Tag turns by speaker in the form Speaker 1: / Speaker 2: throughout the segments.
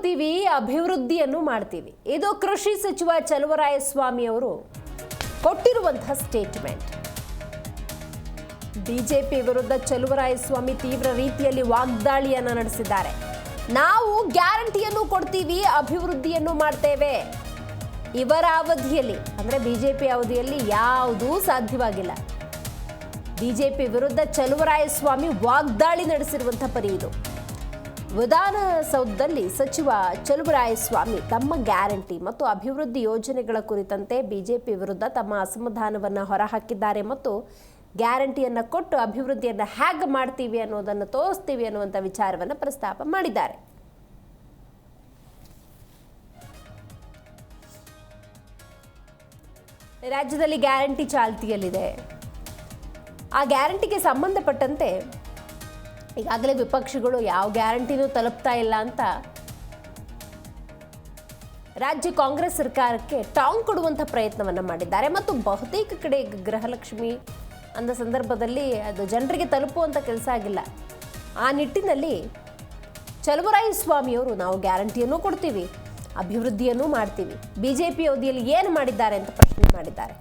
Speaker 1: ಕೊಡ್ತೀವಿ ಅಭಿವೃದ್ಧಿಯನ್ನು ಮಾಡ್ತೀವಿ. ಇದು ಕೃಷಿ ಸಚಿವ ಚಲುವರಾಯಸ್ವಾಮಿ ಅವರು ಕೊಟ್ಟಿರುವಂತಹ ಸ್ಟೇಟ್ಮೆಂಟ್ ಬಿಜೆಪಿ ವಿರುದ್ಧ ಚಲುವರಾಯಸ್ವಾಮಿ ತೀವ್ರ ರೀತಿಯಲ್ಲಿ ವಾಗ್ದಾಳಿಯನ್ನು ನಡೆಸಿದ್ದಾರೆ. ನಾವು ಗ್ಯಾರಂಟಿಯನ್ನು ಕೊಡ್ತೀವಿ, ಅಭಿವೃದ್ಧಿಯನ್ನು ಮಾಡ್ತೇವೆ. ಇವರ ಅವಧಿಯಲ್ಲಿ, ಅಂದ್ರೆ ಬಿಜೆಪಿ ಅವಧಿಯಲ್ಲಿ ಯಾವುದೂ ಸಾಧ್ಯವಾಗಿಲ್ಲ. ಬಿಜೆಪಿ ವಿರುದ್ಧ ಚಲುವರಾಯಸ್ವಾಮಿ ವಾಗ್ದಾಳಿ ನಡೆಸಿರುವಂತಹ ಪರಿ ಇದು. ವಿಧಾನಸೌಧದಲ್ಲಿ ಸಚಿವ ಚಲುವರಾಯಸ್ವಾಮಿ ತಮ್ಮ ಗ್ಯಾರಂಟಿ ಮತ್ತು ಅಭಿವೃದ್ಧಿ ಯೋಜನೆಗಳ ಕುರಿತಂತೆ ಬಿಜೆಪಿ ವಿರುದ್ಧ ತಮ್ಮ ಅಸಮಾಧಾನವನ್ನು ಹೊರಹಾಕಿದ್ದಾರೆ ಮತ್ತು ಗ್ಯಾರಂಟಿಯನ್ನು ಕೊಟ್ಟು ಅಭಿವೃದ್ಧಿಯನ್ನು ಹೇಗೆ ಮಾಡ್ತೀವಿ ಅನ್ನೋದನ್ನು ತೋರಿಸ್ತೀವಿ ಅನ್ನುವಂಥ ವಿಚಾರವನ್ನು ಪ್ರಸ್ತಾಪ ಮಾಡಿದ್ದಾರೆ. ರಾಜ್ಯದಲ್ಲಿ ಗ್ಯಾರಂಟಿ ಚಾಲ್ತಿಯಲ್ಲಿದೆ. ಆ ಗ್ಯಾರಂಟಿಗೆ ಸಂಬಂಧಪಟ್ಟಂತೆ ಈಗಾಗಲೇ ವಿಪಕ್ಷಗಳು ಯಾವ ಗ್ಯಾರಂಟಿನೂ ತಲುಪ್ತಾ ಇಲ್ಲ ಅಂತ ರಾಜ್ಯ ಕಾಂಗ್ರೆಸ್ ಸರ್ಕಾರಕ್ಕೆ ಟಾಂಗ್ ಕೊಡುವಂಥ ಪ್ರಯತ್ನವನ್ನು ಮಾಡಿದ್ದಾರೆ. ಮತ್ತು ಬಹುತೇಕ ಕಡೆ ಗೃಹಲಕ್ಷ್ಮಿ ಅಂದ ಸಂದರ್ಭದಲ್ಲಿ ಅದು ಜನರಿಗೆ ತಲುಪುವಂಥ ಕೆಲಸ ಆಗಿಲ್ಲ. ಆ ನಿಟ್ಟಿನಲ್ಲಿ ಸ್ವಾಮಿಯವರು ನಾವು ಗ್ಯಾರಂಟಿಯನ್ನು ಕೊಡ್ತೀವಿ, ಅಭಿವೃದ್ಧಿಯನ್ನು ಮಾಡ್ತೀವಿ. ಬಿ ಜೆ ಅವಧಿಯಲ್ಲಿ ಏನು ಮಾಡಿದ್ದಾರೆ ಅಂತ ಪ್ರಶ್ನೆ ಮಾಡಿದ್ದಾರೆ.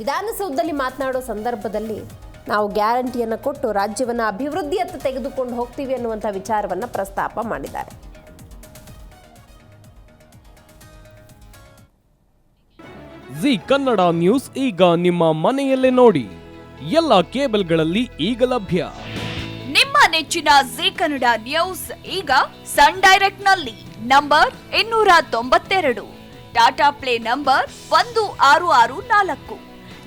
Speaker 1: ವಿಧಾನಸೌಧದಲ್ಲಿ ಮಾತನಾಡೋ ಸಂದರ್ಭದಲ್ಲಿ ನಾವು ಗ್ಯಾರಂಟಿಯನ್ನು ಕೊಟ್ಟು ರಾಜ್ಯವನ್ನು ಅಭಿವೃದ್ಧಿಯತ್ತ ತೆಗೆದುಕೊಂಡು ಹೋಗ್ತೀವಿ ಅನ್ನುವಂಥ ವಿಚಾರವನ್ನು ಪ್ರಸ್ತಾಪ ಮಾಡಿದ್ದಾರೆ.
Speaker 2: ಜಿ ಕನ್ನಡ ನ್ಯೂಸ್ ಈಗ ನಿಮ್ಮ ಮನೆಯಲ್ಲೇ ನೋಡಿ. ಎಲ್ಲ ಕೇಬಲ್ಗಳಲ್ಲಿ ಈಗ ಲಭ್ಯ.
Speaker 3: ನಿಮ್ಮ ನೆಚ್ಚಿನ ಜಿ ಕನ್ನಡ ನ್ಯೂಸ್ ಈಗ ಸನ್ ಡೈರೆಕ್ಟ್ನಲ್ಲಿ ನಂಬರ್ ಇನ್ನೂರ ತೊಂಬತ್ತೆರಡು. ಟಾಟಾ ಪ್ಲೇ ನಂಬರ್ ಒಂದು ಆರು ಆರು ನಾಲ್ಕು.